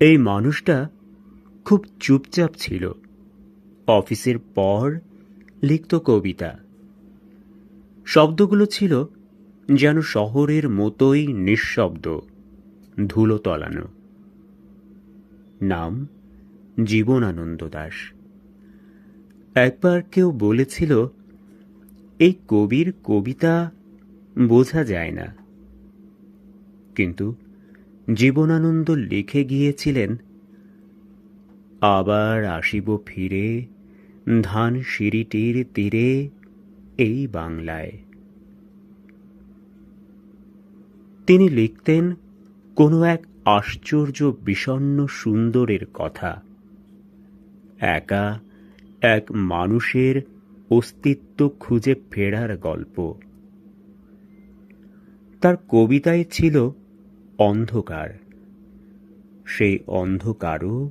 এই মানুষটা খুব চুপচাপ ছিল। অফিসের পর লিখত কবিতা। শব্দগুলো ছিল যেন শহরের মতোই নিঃশব্দ, ধুলো তলানো। নাম জীবনানন্দ দাস। একবার কেউ বলেছিল, এই কবির কবিতা বোঝা যায় না। কিন্তু জীবনানন্দ লিখে গিয়েছিলেন, আবার আসিব ফিরে, ধান সিঁড়িটির তীরে, এই বাংলায়। তিনি লিখতেন কোনো এক আশ্চর্য বিষণ্ন সুন্দরের কথা। একা এক মানুষের অস্তিত্ব খুঁজে ফেরার গল্প। তার কবিতায় ছিল অন্ধকার। সেই অন্ধকারও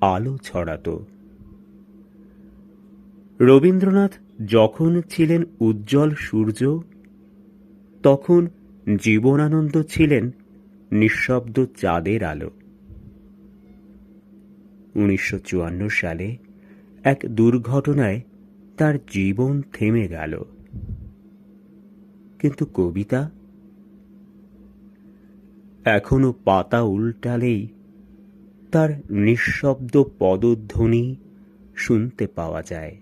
আলো ছড়াতো। রবীন্দ্রনাথ যখন ছিলেন উজ্জ্বল সূর্য, তখন জীবনানন্দ ছিলেন নিঃশব্দ চাঁদের আলো। উনিশশো চুয়ান্ন সালে এক দুর্ঘটনায় তার জীবন থেমে গেল। কিন্তু কবিতা এখনও পাতা উল্টালেই তার নিঃশব্দ পদধ্বনি শুনতে পাওয়া যায়।